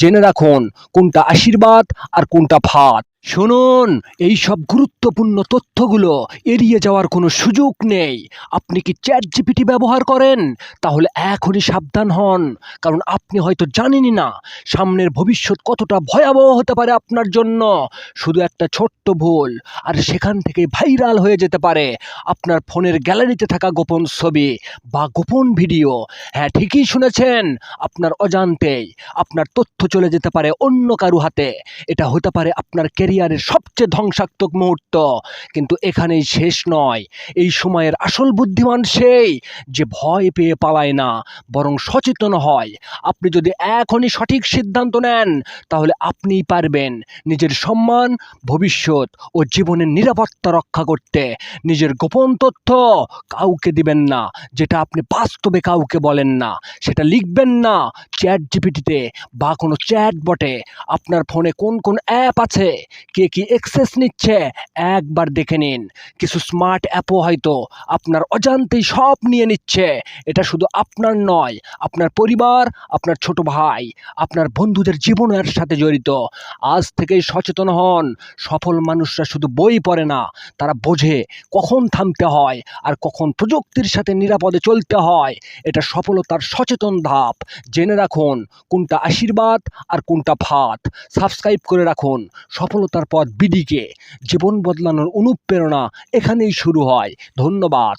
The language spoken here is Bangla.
জেনে রাখুন কোনটা আশীর্বাদ আর কোনটা ফাঁদ শুনুন, এই সব গুরুত্বপূর্ণ তথ্যগুলো এড়িয়ে যাওয়ার কোনো সুযোগ নেই। আপনি কি চ্যাট জিপিটি ব্যবহার করেন? তাহলে এখনই সাবধান হন, কারণ আপনি হয়তো জানেনই না সামনের ভবিষ্যৎ কতটা ভয়াবহ হতে পারে আপনার জন্য। শুধু একটা ছোট্ট ভুল, আর সেখান থেকে ভাইরাল হয়ে যেতে পারে আপনার ফোনের গ্যালারিতে থাকা গোপন ছবি বা গোপন ভিডিও। হ্যাঁ ঠিকই শুনেছেন, আপনার অজান্তেই, আপনার তথ্য চলে যেতে পারে অন্য কারও হাতে। এটা হতে পারে আপনার ক্যারিয়ারের সবচেয়ে ধ্বংসাত্মক মুহূর্ত। কিন্তু এখানেই শেষ নয়। এই সময়ের আসল বুদ্ধিমান সেই যে ভয় পেয়ে পালায় না, বরং সচেতন হয়। আপনি যদি এখনই সঠিক সিদ্ধান্ত নেন, তাহলে আপনিই পারবেন নিজের সম্মান, ভবিষ্যৎ ও জীবনের নিরাপত্তা রক্ষা করতে। নিজের গোপন তথ্য কাউকে দিবেন না, যেটা আপনি বাস্তবে কাউকে বলেন না। সেটা লিখবেন না চ্যাট জিপিটিতে বা কোনো চ্যাট বটে আপনার ফোনে কোন কোন অ্যাপ আছে? কে কি এক্সেস নিচ্ছে, একবার দেখে নিন। কিছু স্মার্ট অ্যাপও হয়তো আপনার অজান্তেই সব নিয়ে নিচ্ছে। এটা শুধু আপনার নয়, আপনার পরিবার, আপনার ছোট ভাই, আপনার বন্ধুদের জীবনের সাথে জড়িত। আজ থেকেই সচেতন হন। সফল মানুষরা শুধু বই পড়ে না, তারা বোঝে কখন থামতে হয় আর কখন প্রযুক্তির সাথে নিরাপদে চলতে হয়। এটা সফলতার সচেতন ধাপ। জেনে রাখুন কোনটা আশীর্বাদ আর কোনটা ফাঁদ। সাবস্ক্রাইব করে রাখুন। সফলতার পথ বিডিকে জীবন বদলানোর অনুপ্রেরণা এখানেই শুরু হয়। ধন্যবাদ।